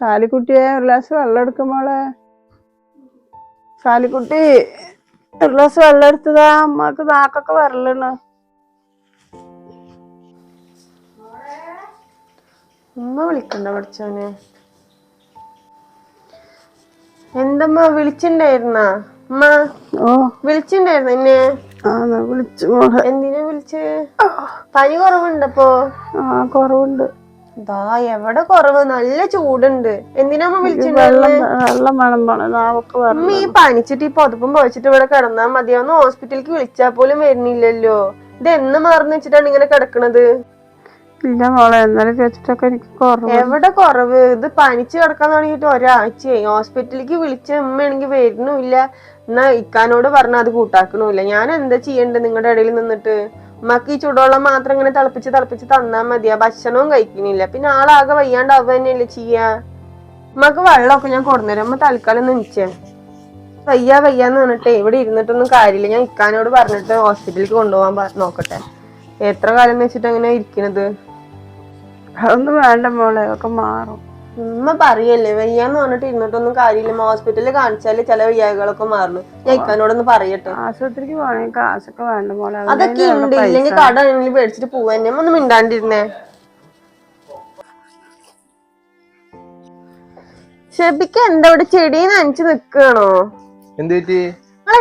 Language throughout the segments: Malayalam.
സാലിക്കുട്ടിയെ ഒരു ഗ്ലാസ് വെള്ളം എടുക്കുമ്പോളെ സാലിക്കുട്ടി ഒരു ഗ്ലാസ് വെള്ളം എടുത്തതാ. അമ്മയ്ക്ക് നാക്കൊക്കെ വരലാണ്. ഉമ്മ വിളിക്കണ്ട പഠിച്ചോനെ എന്തമ്മ വിളിച്ചിണ്ടായിരുന്ന? ഉമ്മ ഓ. വിളിച്ചിണ്ടായിരുന്ന എന്നെ വിളിച്ചു എന്തിനാ വിളിച്ച്? പനി കുറവുണ്ടപ്പോ? ആ കുറവുണ്ട്. ദാ എവിടെ കുറവ്? നല്ല ചൂടുണ്ട്. എന്തിനാ വെള്ളം വേണം ഈ പനിച്ചിട്ട് ഈ പുതപ്പും പോയിച്ചിട്ട് ഇവിടെ കിടന്നാ മതിയാവുന്ന ഹോസ്പിറ്റലിലേക്ക് വിളിച്ചാ പോലും വരുന്നില്ലല്ലോ. ഇത് എന്ന് മാറുന്ന വെച്ചിട്ടാണ് ഇങ്ങനെ കിടക്കണത്? ഇല്ല മോളെ എന്നാലും വെച്ചിട്ടൊക്കെ എനിക്ക് കുറവ്. എവിടെ കുറവ്? ഇത് പനിച്ച് കിടക്കാൻ തുടങ്ങിയിട്ട് ഒരാഴ്ചയായി. ഹോസ്പിറ്റലിലേക്ക് വിളിച്ച ഉമ്മയാണെങ്കിൽ വരുന്നുമില്ല. എന്നാ ഇക്കാനോട് പറഞ്ഞാൽ അത് കൂട്ടാക്കണമില്ല. ഞാൻ എന്താ ചെയ്യണ്ടേ നിങ്ങളുടെ ഇടയിൽ നിന്നിട്ട്? ഉമ്മക്ക് ഈ ചൂടുവെള്ളം മാത്രം ഇങ്ങനെ തിളപ്പിച്ച് തിളപ്പിച്ച് തന്നാ മതിയാ ഭക്ഷണവും കഴിക്കുന്നില്ല. പിന്നെ ആളാകെ വയ്യാണ്ടാവുക തന്നെയല്ലേ ചെയ്യാ? ഉമ്മക്ക് വെള്ളമൊക്കെ ഞാൻ കൊടുന്നേരം. അമ്മ തൽക്കാലം നിച്ചേ വയ്യ വയ്യാന്ന് പറഞ്ഞിട്ടേ ഇവിടെ ഇരുന്നിട്ടൊന്നും കാര്യമില്ല. ഞാൻ ഇക്കാനോട് പറഞ്ഞിട്ട് ഹോസ്പിറ്റലിൽ കൊണ്ടുപോകാൻ നോക്കട്ടെ. എത്ര കാലം എന്ന് വെച്ചിട്ട് അങ്ങനെ ഇരിക്കണത്? അതൊന്നും വേണ്ട മോളെ. ഒക്കെ മാറും. ഉമ്മ പറയല്ലേ വയ്യാന്ന് പറഞ്ഞിട്ട് ഇരുന്നിട്ടൊന്നും കാര്യമില്ല. ഹോസ്പിറ്റലിൽ കാണിച്ചാൽ ചില വയ്യാകളൊക്കെ മാറുന്നു. ഞാൻ ഇക്കാനോടൊന്ന് പറയട്ടെ. ആശുപത്രിക്ക് പോകണേ കാശൊക്കെ വേണ്ട മോളെ. അതൊക്കെ ഉണ്ട്. ഇല്ലെങ്കിൽ കട ആണെങ്കിൽ മേടിച്ചിട്ട് പോവാന്നെ. ഒന്ന് മിണ്ടാണ്ടിരുന്നേ. ഷെബിക്ക് എന്താ ഇവിടെ ചെടി നനച്ച് നിക്കണോ? എന്ത് പറ്റി?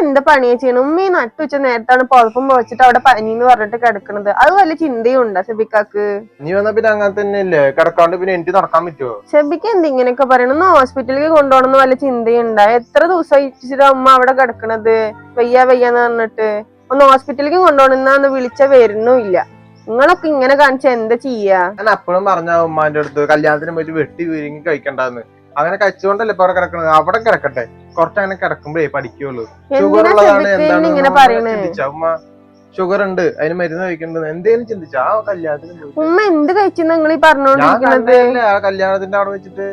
എന്താ പണിയാ ചെയ്യണം? ഉമ്മ ഈ നട്ടുച്ച നേരത്താണ് പുതപ്പും വെച്ചിട്ട് അവിടെ പനി എന്ന് പറഞ്ഞിട്ട് കിടക്കണത്. അത് വല്ല ചിന്തയും ഉണ്ടോ ഷെബിക്കാക്ക് നീ വന്നാ പിന്നെ അങ്ങനെ തന്നെയല്ലേ? കിടക്കാണ്ട് പിന്നെ എനിക്ക് നടക്കാൻ പറ്റുമോ ഷെബിക്ക് എന്ത് ഇങ്ങനെയൊക്കെ പറയണം? ഒന്ന് ഹോസ്പിറ്റലിലേക്ക് കൊണ്ടുപോകണമെന്ന് വല്ല ചിന്തയുണ്ടാ? എത്ര ദിവസമായിട്ട് അമ്മ അവിടെ കിടക്കണത്? വയ്യ വയ്യാന്ന് പറഞ്ഞിട്ട്. ഒന്ന് ഹോസ്പിറ്റലിലേക്ക് കൊണ്ടുപോകണമെന്ന് വിളിച്ച വരുന്നുമില്ല നിങ്ങളൊക്കെ ഇങ്ങനെ കാണിച്ച എന്താ ചെയ്യാ? ഞാൻ അപ്പോഴും പറഞ്ഞ ഉമ്മാന്റെ അടുത്ത് കല്യാണത്തിന് പോയിട്ട് വെട്ടി വീരിങ്ങി കഴിക്കണ്ടെന്ന്. അങ്ങനെ കഴിച്ചുകൊണ്ടല്ലേ ഇപ്പൊ അവിടെ കിടക്കണത്? അവിടെ കിടക്കട്ടെ. കുറച്ചങ്ങനെ കിടക്കുമ്പോഴേ പഠിക്കുള്ളൂ. ഷുഗർ ഉള്ളതാണ് എന്താണ് ഷുഗർ ഉണ്ട് അതിന് മരുന്ന് കഴിക്കേണ്ടത് എന്തേലും ചിന്തിച്ചാ? ആ കല്യാണത്തിന് ഉമ്മ എന്ത് നിങ്ങൾ ഈ ആ കല്യാണത്തിന്റെ അവിടെ വെച്ചിട്ട്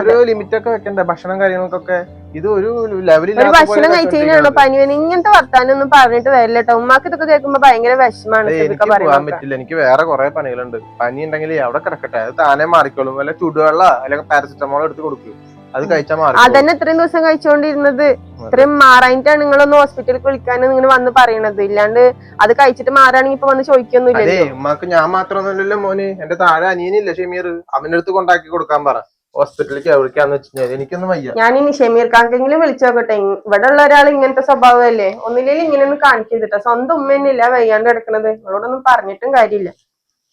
ഒരു ലിമിറ്റ് ഒക്കെ വെക്കണ്ടേ? ഭക്ഷണം കാര്യങ്ങൾക്കൊക്കെ? ഇത് ഒരു ലെവലിൽ ഭക്ഷണം കഴിച്ചതിനാണോ പനി ഇങ്ങനത്തെ വർത്താനം ഒന്നും പറഞ്ഞിട്ട് വരില്ല കേട്ടോ. ഉമ്മാക്ക് ഇതൊക്കെ കേൾക്കുമ്പോ ഭയങ്കര വിഷമാണ് എനിക്ക് പോകാൻ പറ്റില്ല. എനിക്ക് വേറെ കുറെ പണികളുണ്ട്. പനി ഉണ്ടെങ്കിൽ അവിടെ കിടക്കട്ടെ. അത് താനെ മാറിക്കോളും. വല്ല ചുടുവെള്ള അല്ലെങ്കിൽ പാരസിറ്റമോൾ എടുത്ത് കൊടുക്കും. അത് കഴിച്ചാൽ മാറി അതന്നെ ഇത്രയും ദിവസം കഴിച്ചോണ്ടിരുന്നത്. ഇത്രയും മാറാനിട്ടാണ് നിങ്ങളൊന്ന് ഹോസ്പിറ്റലിൽ വിളിക്കാൻ നിങ്ങൾ വന്ന് പറയണത്. ഇല്ലാണ്ട് അത് കഴിച്ചിട്ട് മാറാണെങ്കിൽ ഇപ്പൊ വന്ന് അതെ ഉമ്മക്ക് ഞാൻ മാത്രമൊന്നുമില്ലല്ലോ മോന്. എന്റെ താഴെ അനിയനില്ല ഷമീർ? അവന്റെ അടുത്ത് കൊണ്ടാക്കി കൊടുക്കാൻ പറ. ഹോസ്പിറ്റലിലേക്ക് എവിടേക്കാന്ന് വെച്ചാൽ എനിക്കൊന്നും വയ്യ. ഞാൻ ഇനി ഷമീർ കാക്കെങ്കിലും വിളിച്ചു നോക്കട്ടെ ഇവിടെ ഉള്ള ഒരാൾ ഇങ്ങനത്തെ സ്വഭാവമല്ലേ? ഒന്നില്ലെങ്കിൽ ഇങ്ങനെ ഒന്ന് കാണിക്കരുതിട്ടോ സ്വന്തം ഉമ്മ തന്നെയില്ല വയ്യാണ്ട് കിടക്കണത്. നിങ്ങളോടൊന്നും പറഞ്ഞിട്ടും കാര്യമില്ല.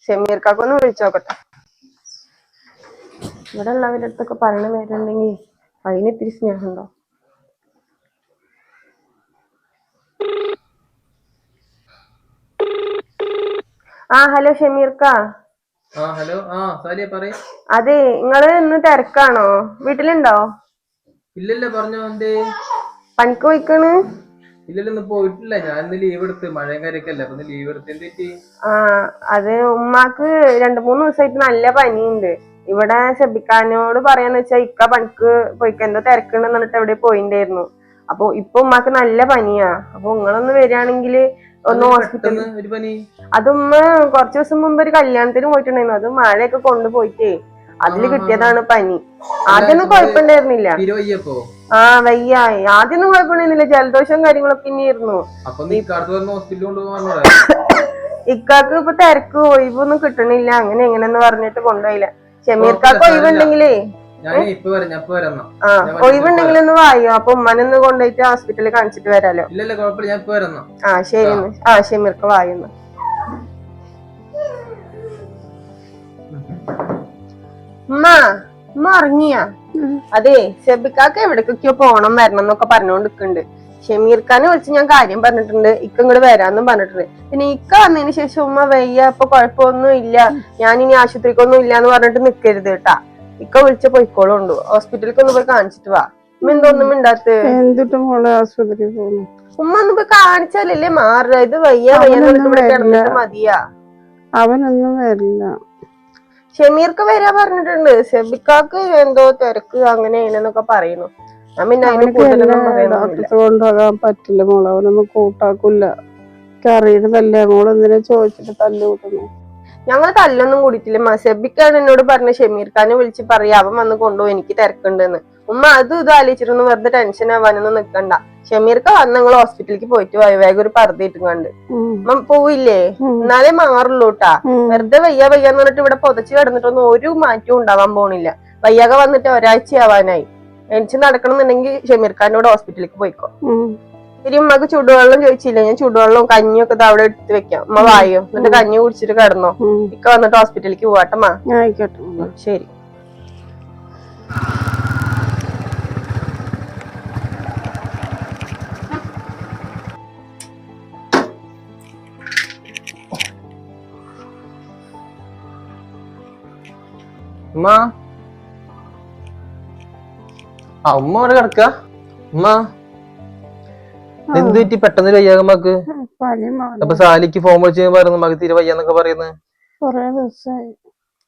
ഷമീർ കാക്കൊന്ന് വിളിച്ചു നോക്കട്ടെ ഇവിടെ ഉള്ളവരുടെ അടുത്തൊക്കെ പറയണ പേരുണ്ടെങ്കിൽ അതിന് ഇത്തിരി സ്നേഹമുണ്ടോ? ആ ഹലോ ഷമീർക്ക. ആ ഹലോ. ആ സാലിയ പറയ്. അതെ നിങ്ങൾ ഇന്ന് തിരക്കാണോ? വീട്ടിലുണ്ടോ? ഇല്ലല്ല പറഞ്ഞോ എന്തേ? പണിക്ക് പോയിക്കണ്? ഇല്ലല്ല ഇന്ന് പോയിട്ടില്ല. ഞാൻ ഇന്ന് ലീവ് എടുത്ത്. മഴയും കാര്യൊക്കെ അല്ലേ അപ്പൊ ലീവ് എടുത്ത് എന്ത് പറ്റി. ആ അത് ഉമ്മാക്ക് രണ്ടു മൂന്ന് ദിവസമായിട്ട് നല്ല പനിയുണ്ട്. ഇവിടെ ശബിക്കാനോട് പറയാന്ന് വെച്ചാ ഇക്ക പണിക്ക് പോയിക്ക എന്തോ തിരക്കുണ്ടെന്ന് പറഞ്ഞിട്ട് എവിടെ പോയിണ്ടായിരുന്നു. അപ്പൊ ഇപ്പൊ ഉമ്മാക്ക് നല്ല പനിയാ. അപ്പൊ നിങ്ങളൊന്ന് വരികയാണെങ്കിൽ ഒന്ന് ഹോസ്പിറ്റലിൽ പെട്ടെന്ന് ഒരു പനി? അത് ഉമ്മ കുറച്ച് ദിവസം മുമ്പ് ഒരു കല്യാണത്തിന് പോയിട്ടുണ്ടായിരുന്നു. അത് മഴയൊക്കെ കൊണ്ടുപോയിട്ടേ അതിൽ കിട്ടിയതാണ് പനി. ആദ്യമൊന്നും കൊഴപ്പുണ്ടായിരുന്നില്ല കുഴപ്പമുണ്ടായിരുന്നില്ല. ആ വയ്യായി ആദ്യമൊന്നും കുഴപ്പമുണ്ടായിരുന്നില്ല. ജലദോഷവും കാര്യങ്ങളൊക്കെ ഇനിയായിരുന്നു ഇക്കാക്ക് ഇപ്പൊ തിരക്ക് ഒഴിവൊന്നും കിട്ടണില്ല. അങ്ങനെ എങ്ങനെന്ന് പറഞ്ഞിട്ട് കൊണ്ടുപോയില്ല. ഷമീർക്കാക്ക് ഒഴിവുണ്ടെങ്കിലേ? ഒഴിവുണ്ടെങ്കിൽ ഒന്ന് വായോ അപ്പൊ ഉമ്മനൊന്ന് കൊണ്ടുപോയിട്ട് ഹോസ്പിറ്റലിൽ കാണിച്ചിട്ട് വരാലോ. ആ ശരി ആ. ഷെമീർക്ക വായുന്നു ഉമ്മ ഉമ്മ ഉറങ്ങിയാ? അതെ ഷെബിക്കാക്ക് എവിടേക്കൊക്കെയോ പോണം വരണം എന്നൊക്കെ പറഞ്ഞോണ്ടിരിക്കുന്നുണ്ട് ഷമീർ ഖാനെ വിളിച്ച് ഞാൻ കാര്യം പറഞ്ഞിട്ടുണ്ട്. ഇക്ക ഇങ്ങോട്ട് വരാന്നും പറഞ്ഞിട്ടുണ്ട്. പിന്നെ ഇക്ക വന്നതിന് ശേഷം ഉമ്മ വയ്യ ഇപ്പൊ കുഴപ്പമൊന്നും ഇല്ല. ഞാൻ ഇനി ആശുപത്രിക്കൊന്നും ഇല്ല എന്ന് പറഞ്ഞിട്ട് നിക്കരുത് കേട്ടാ ഇക്ക വിളിച്ച പോയിക്കോളുണ്ട് ഹോസ്പിറ്റലിലേക്ക് ഒന്ന് പോയി കാണിച്ചിട്ട് വാ. ഉമ്മ എന്തൊന്നും മിണ്ടാത്ത? എന്തിട്ട് മോളെ പോകുന്നു. ഉമ്മ ഒന്ന് പോയി കാണിച്ചാലല്ലേ മാറുക ഇത് വയ്യ കിടന്നിട്ട് മതിയാ. അവനൊന്നും വരില്ല. ഷമീർക്ക് വരാ പറഞ്ഞിട്ടുണ്ട്. ഷെബിക്കാക്ക് എന്തോ തിരക്ക് അങ്ങനെയാണെന്നൊക്കെ പറയുന്നു. ഡോക്ടർക്ക് കൊണ്ടുപോകാൻ പറ്റില്ല മോളെ. അവനൊന്നും കൂട്ടാക്കില്ല. എനിക്ക് മോൾ എന്തിനാ ചോദിച്ചിട്ട് തല്ലു കൂട്ടുന്നു? ഞങ്ങൾ തല്ലൊന്നും കൂടിയിട്ടില്ല. മസബിക്കാണ് എന്നോട് പറഞ്ഞ ഷമീർ ഖാനെ വിളിച്ച് പറയാ. അവൻ വന്ന് കൊണ്ടുപോയി എനിക്ക് തിരക്കുണ്ടെന്ന്. ഉമ്മ അതും ഇത് ആലോചിച്ചിട്ടൊന്നും വെറുതെ ടെൻഷൻ ആവാനൊന്നും നിക്കണ്ട. ഷമീർ ഖാൻ വന്ന് നിങ്ങൾ ഹോസ്പിറ്റലിലേക്ക് പോയിട്ട് പോയി വേഗം ഒരു പർദ്ദ ഇട്ടും കണ്ട് പോവില്ലേ. എന്നാലേ മാറുള്ളൂ കേട്ടാ വെറുതെ വയ്യ വയ്യാന്ന് പറഞ്ഞിട്ട് ഇവിടെ പൊതച്ച് കിടന്നിട്ടൊന്നും ഒരു മാറ്റവും ഉണ്ടാവാൻ പോണില്ല. വയ്യാക വന്നിട്ട് ഒരാഴ്ച ആവാനായി എനിക്ക് നടക്കണമെന്നുണ്ടെങ്കിൽ ഷമീർ ഖാനോട് ഹോസ്പിറ്റലിലേക്ക് പോയിക്കോ. ശരി ഉമ്മക്ക് ചൂടുവെള്ളം ചോദിച്ചില്ല? ഞാൻ ചൂടുവെള്ളവും കഞ്ഞിയും ഒക്കെ അവിടെ എടുത്ത് വെക്കാം. ഉമ്മ വായോ? എന്നിട്ട് കഞ്ഞി കുടിച്ചിട്ട് കിടന്നോ. ഇക്ക വന്നിട്ട് ഹോസ്പിറ്റലിലേക്ക് പോവാട്ടമ്മ ആയിക്കോട്ടെ ശരി. ഉമ്മ. ആ ഉമ്മ അവിടെ കിടക്ക. ഉമ്മ എന്ത് പറ്റി? പെട്ടെന്ന് മാറി. അപ്പൊ സാലിക്ക് ഫോൺ വിളിച്ച് പറയുന്നു മക തീരെ വയ്യാന്നൊക്കെ പറയുന്നു.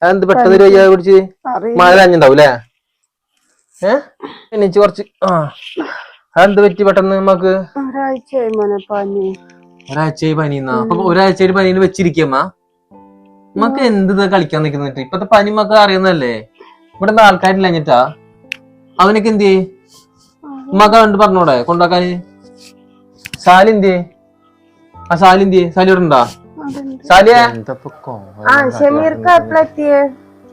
അതെന്ത് പെട്ടെന്ന് വയ്യാ വയ്യാതെ പിടിച്ച്? മഴ നനഞ്ഞിണ്ടാവും അല്ലേ ഏഹ് എണീച്ച് കുറച്ച് ആ. അതെന്ത് പറ്റി പെട്ടെന്ന് നമുക്ക് ഒരാഴ്ചയായി പനി. ഒരാഴ്ചയായി പനിന്നാ? അപ്പൊ ഒരാഴ്ചയായി പനിയിൽ വെച്ചിരിക്കമ്മ നമുക്ക് എന്ത് കളിക്കാൻ നിക്കുന്നിട്ട് ഇപ്പത്തെ പനി മക്ക അറിയുന്നല്ലേ ഇവിടെ ആൾക്കാരില്ല എന്നിട്ടാ അവനൊക്കെ എന്ത് ഉമ്മക്ക കണ്ട് പറഞ്ഞോടെ കൊണ്ടാക്കാന് സാലി എന്ത് ആ സാലി എന്ത് സാലി ഇവിടെ ഉണ്ടാ? സാലിയ?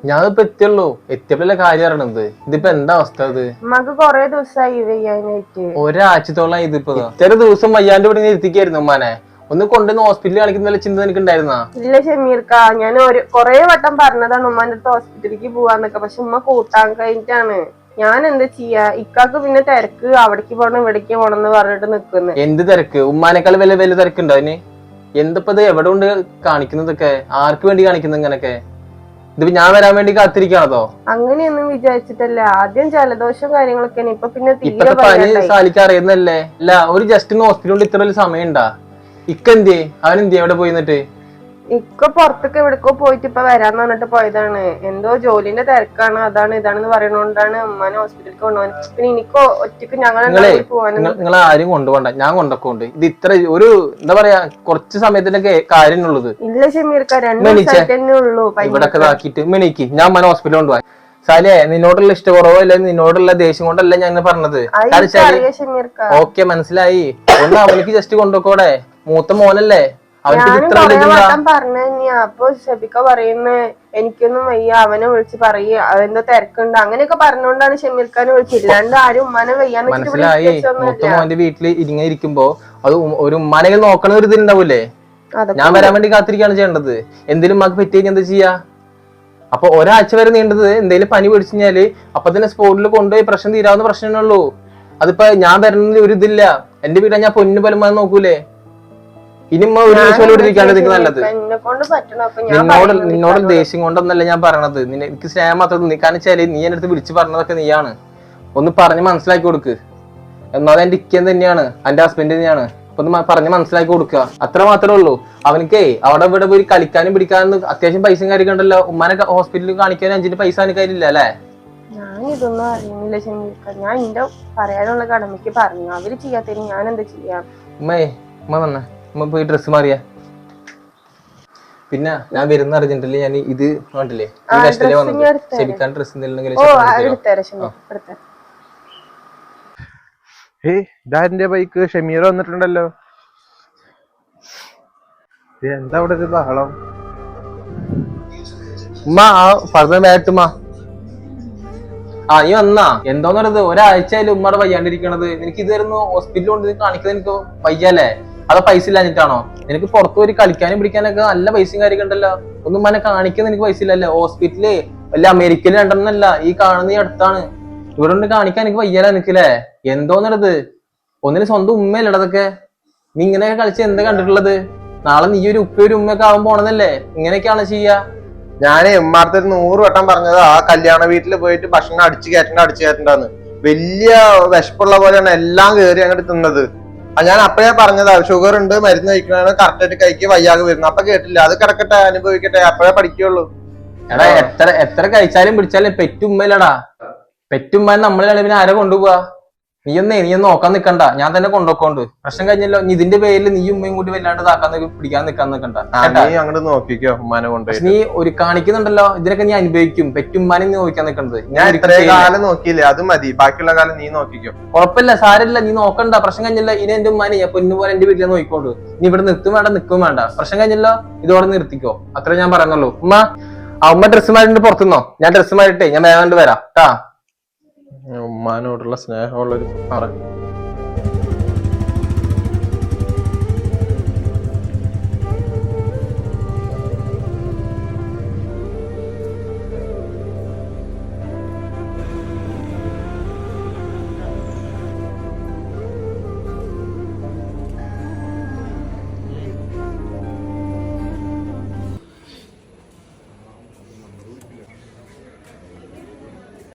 ഞാനിപ്പോ എത്തിയുള്ളൂ. എത്തിയപ്പോഴല്ലേ കാര്യം അറിയണത്. ഇതിപ്പോ എന്താ അവസ്ഥ അത്? ഉമ്മക്ക് കൊറേ ദിവസമായി വയ്യാനായിട്ട് ഒരാഴ്ചത്തോളം ഇതിപ്പോ. ഇത്ര ദിവസം വയ്യാണ്ട് ഇവിടെ ഇരുത്തിക്കായിരുന്നു ഉമ്മാനെ. ഒന്ന് കൊണ്ടുവന്ന് ഹോസ്പിറ്റലിൽ കാണിക്കുന്ന ചിന്ത എനിക്ക് ഉണ്ടായിരുന്നാ ഇല്ല ഷമീർക്ക. ഞാൻ ഒരു കൊറേ വട്ടം പറഞ്ഞതാണ് ഉമ്മാന്റെ അടുത്ത് ഹോസ്പിറ്റലിലേക്ക് പോവാന്നൊക്കെ. പക്ഷെ ഉമ്മ കൂട്ടാൻ കഴിഞ്ഞിട്ടാണ്. ഞാൻ എന്താ ചെയ്യാ? ഇക്കാക്ക് പിന്നെ തിരക്ക്. അവിടേക്ക് പോണം ഇവിടേക്ക് പോകണം എന്ന് പറഞ്ഞിട്ട് നിക്കുന്നു. എന്ത് തിരക്ക്? ഉമ്മാനേക്കാൾ വലിയ വലിയ തിരക്കുണ്ടോ അതിന്? എന്തിപ്പോ ഇത് എവിടെ ഉണ്ട് കാണിക്കുന്നതൊക്കെ? ആർക്ക് വേണ്ടി കാണിക്കുന്നത് ഇങ്ങനൊക്കെ? ഇതിപ്പോ ഞാൻ വരാൻ വേണ്ടി കാത്തിരിക്കാണോ അങ്ങനെയൊന്നും വിചാരിച്ചിട്ടല്ല. ആദ്യം ജലദോഷം കാര്യങ്ങളൊക്കെ ഇപ്പൊ പിന്നെ ഇപ്പത്തെ പനി. സാലിക്ക് അറിയുന്നല്ലേ അല്ല ഒരു ജസ്റ്റ് ഒന്ന് ഹോസ്പിറ്റലിൽ ഇത്ര വലിയ സമയം ഉണ്ടാ ഇക്കെന്തേ അവൻ എന്തിയെ എവിടെ പോയി എന്നിട്ട്? ഇക്ക പുറത്തൊക്കെ എവിടേക്കോ പോയിട്ട് ഇപ്പൊ വരാന്ന് പറഞ്ഞിട്ട് പോയതാണ്. എന്തോ ജോലിന്റെ തിരക്കാണ് അതാണ് ഇതാണെന്ന് പറയണോണ്ടാണ് ഉമ്മാനെ ഹോസ്പിറ്റലിൽ കൊണ്ടുപോകാൻ പിന്നെ എനിക്കോ ഒറ്റയ്ക്ക് ഞങ്ങൾ നിങ്ങൾ ആരും കൊണ്ടുപോകണ്ട. ഞാൻ കൊണ്ടൊക്കെ ഇത് ഇത്ര ഒരു എന്താ പറയാ കുറച്ച് സമയത്തിനൊക്കെ കാര്യമുള്ളത്. ഇല്ല ഷമീർക്ക രണ്ടു. ദിവസമായിട്ട് ഉള്ളൂ. ഇവിടൊക്കെ ഇതാക്കിയിട്ട് മിണിക്ക് ഞാൻ ഉമ്മാനെ ഹോസ്പിറ്റലിൽ കൊണ്ടുപോയി. സാലേ നിന്നോടുള്ള ഇഷ്ടക്കുറവോ അല്ല നിന്നോടുള്ള ദേഷ്യം കൊണ്ടല്ല ഞാൻ പറഞ്ഞത്? ഓക്കെ മനസ്സിലായി. ഒന്ന് അവനിക്ക് ജസ്റ്റ് കൊണ്ടുപോക്കോടെ മൂത്ത മോനല്ലേ? ഞാനും കൊറേ വട്ടം പറഞ്ഞു തന്നെയാ അപ്പൊ ഷബിക്ക പറയുന്ന എനിക്കൊന്നും വയ്യ അവനെ വിളിച്ച് പറയ അവന്റെ തിരക്കുണ്ട് അങ്ങനെയൊക്കെ പറഞ്ഞോണ്ടാണ് ഷമീർഖാനെ വിളിച്ചത്. രണ്ടും ആരും ഉമ്മാനെ വയ്യാന്ന് മനസ്സിലായി. വിളിച്ചൊന്നുമില്ല. മൂത്ത മോന്റെ വീട്ടിൽ ഇങ്ങനെ ഇരിക്കുമ്പോ അത് ഒരു ഉമ്മാനെ നോക്കണ ഒരു ഇതുണ്ടാവൂലേ ഞാൻ വരാൻ വേണ്ടി കാത്തിരിക്കുകയാണ് ചെയ്യേണ്ടത്. എന്തെങ്കിലും മക്ക് പറ്റി കഴിഞ്ഞാൽ എന്താ ചെയ്യാ? അപ്പൊ ഒരാഴ്ച വരെ നീണ്ടത് എന്തെങ്കിലും പനി പിടിച്ചു കഴിഞ്ഞാൽ അപ്പൊ തന്നെ സ്പോട്ടിൽ കൊണ്ടുപോയി പ്രശ്നം തീരാവുന്ന പ്രശ്നമേ ഉള്ളൂ. അതിപ്പോ ഞാൻ തരുന്നതിൽ ഒരു ഇതില്ല. എന്റെ വീട്ടിൽ ഞാൻ പൊന്നു പലമാൻ നോക്കൂലേ? ഒരു ഇരിക്കാണ്ട് നല്ലത്. നിന്നോട് നിന്നോട്. ദേഷ്യം കൊണ്ടൊന്നല്ല ഞാൻ പറയണത്. എനിക്ക് സ്നേഹം മാത്രം നീ കാരണം വെച്ചാൽ നീ എന്റെ അടുത്ത് വിളിച്ചു പറഞ്ഞതൊക്കെ നീയാണ്. ഒന്ന് പറഞ്ഞ് മനസ്സിലാക്കി കൊടുക്ക്. എന്നാലും എന്റെ ഇക്കൻ തന്നെയാണ്. എന്റെ ഹസ്ബൻഡ് തന്നെയാണ്. അപ്പൊ ഒന്ന് പറഞ്ഞ് മനസ്സിലാക്കി കൊടുക്കുക. അത്ര മാത്രമേ ഉള്ളൂ. അവനക്കേ അവിടെ ഇവിടെ പോയി കളിക്കാനും പിടിക്കാനും അത്യാവശ്യം പൈസ കാര്യമൊക്കെ ഉണ്ടല്ലോ. ഉമ്മാനെ ഹോസ്പിറ്റലിൽ കാണിക്കാനും അഞ്ചിന്റെ പൈസ എനിക്കാരില്ല അല്ലേ? ഞാൻ ഇതൊന്നും അറിയുന്നില്ല ഞാൻ എന്റെ പറയാനുള്ള കടമയ്ക്ക് പറഞ്ഞു. അവർ ചെയ്യാത്തതിന് ഞാൻ എന്താ ചെയ്യാം? ഉമ്മേ ഉമ്മ വന്ന. ഉമ്മ പോയി ഡ്രസ്സ് മാറിയ. പിന്നെ ഞാൻ വരുന്ന അർജന്റിൽ ഞാൻ ഇത് കണ്ടില്ലേ? ഈ വന്നത്. ശരിക്കാൻ ഡ്രസ് ഏയ് ബൈക്ക് ഷമീർ വന്നിട്ടുണ്ടല്ലോ. എന്താ അവിടെ ഒരു ബഹളം? ഉമ്മ ആ ആ നീ വന്നാ. എന്തോന്നറിയത് ഒരാഴ്ചയിലും ഉമ്മയുടെ വയ്യാണ്ടിരിക്കണത്. നിനക്ക് ഇതായിരുന്നു ഹോസ്പിറ്റലിൽ കൊണ്ട് കാണിക്കുന്നത് എനിക്ക് വയ്യല്ലേ അതോ പൈസ ഇല്ലാഞ്ഞിട്ടാണോ എനിക്ക് പുറത്തു പോയി കളിക്കാനും പിടിക്കാനൊക്കെ നല്ല പൈസയും കാര്യമൊക്കെ ഉണ്ടല്ലോ. ഒന്നും മനെ കാണിക്കുന്ന എനിക്ക് പൈസ ഇല്ലല്ലോ? ഹോസ്പിറ്റൽ വല്ല അമേരിക്കയിൽ രണ്ടെണ്ണല്ല ഈ കാണുന്ന ഈ അടുത്താണ്. ഇവിടെ കൊണ്ട് കാണിക്കാൻ എനിക്ക് വയ്യല്ല നിനക്കില്ലേ എന്തോന്നിടത്? ഒന്നിന് സ്വന്തം ഉമ്മയല്ലേ ഇടതൊക്കെ നീ ഇങ്ങനെയൊക്കെ കളിച്ച് എന്താ കണ്ടിട്ടുള്ളത്? നാളെ നീ ഒരു ഉപ്പ ഒരു ഉമ്മയൊക്കെ ആവാൻ പോണതല്ലേ? ഇങ്ങനെയൊക്കെയാണ് ചെയ്യാ? ഞാനേ ഉമ്മാർത്തെ നൂറ് വട്ടം പറഞ്ഞത് ആ കല്യാണ വീട്ടിൽ പോയിട്ട് ഭക്ഷണം അടിച്ചു കയറ്റണ്ട അടിച്ചു കയറ്റണ്ടെന്ന്. വലിയ വിശപ്പുള്ള പോലെയാണ് എല്ലാം കയറി അങ്ങോട്ട് തിന്നത്. ഞാൻ അപ്പഴേ പറഞ്ഞതാ ഷുഗർ ഉണ്ട് മരുന്ന് കഴിക്കണ കറക്റ്റ് ആയിട്ട് കഴിക്ക് വയ്യാകെ വരുന്നു. അപ്പൊ കേട്ടില്ല. അത് കിടക്കട്ടെ അനുഭവിക്കട്ടെ അപ്പഴേ പഠിക്കുള്ളൂ എടാ എത്ര എത്ര കഴിച്ചാലും പിടിച്ചാലും പെറ്റുമ്മയിലടാ പെറ്റുമ്മ നമ്മളെ പിന്നെ ആരെ കൊണ്ടുപോവാ? നീ ഒന്നേ നീ ഒന്ന് നോക്കാൻ നിക്കണ്ട. ഞാൻ തന്നെ കൊണ്ടുപോക്കോണ്ട് പ്രശ്നം കഴിഞ്ഞല്ലോ. നീ ഇതിന്റെ പേരിൽ നീ ഉമ്മയും കൂടി വല്ലാണ്ട് ഇതാക്കാൻ പിടിക്കാൻ നിക്കാൻ നിക്കണ്ട. നീ അങ്ങോട്ട് നോക്കിക്കോ ഉമ്മാനെ പക്ഷെ കൊണ്ടുപോയി നീ ഒരു കാണിക്കുന്നുണ്ടല്ലോ. ഇതിനൊക്കെ നീ അനുഭവിക്കും. പെറ്റുമ്മാനെ നീ നോക്കാൻ നിക്കണത്. ഞാൻ കാലം നോക്കിയില്ലേ? അത് മതി. ബാക്കിയുള്ള കാലം നീ നോക്കിക്കോ. കുഴപ്പമില്ല സാരമില്ല. നീ നോക്കണ്ട. പ്രശ്നം കഴിഞ്ഞല്ലോ. ഇനി എന്റെ ഉമ്മാനെ ഞാൻ പൊന്നു പോലെ എന്റെ വീട്ടിലെ നോക്കിക്കോണ്ട്. നീ ഇവിടെ നിർത്തും വേണ്ട നിക്കും വേണ്ട. പ്രശ്നം കഴിഞ്ഞല്ലോ. ഇതോടെ നിർത്തിക്കോ. അത്ര ഞാൻ പറയുന്നുള്ളൂ ഉമ്മ ആ ഉമ്മ ഡ്രസ്സ് മാറിട്ട് പുറത്തുനിന്നോ ഞാൻ ഡ്രസ്സ് മാറിയിട്ടേ ഞാൻ വേഗം വരാം. ട്ടാ. ഉമ്മാനോടുള്ള സ്നേഹമുള്ളൊരു പറ.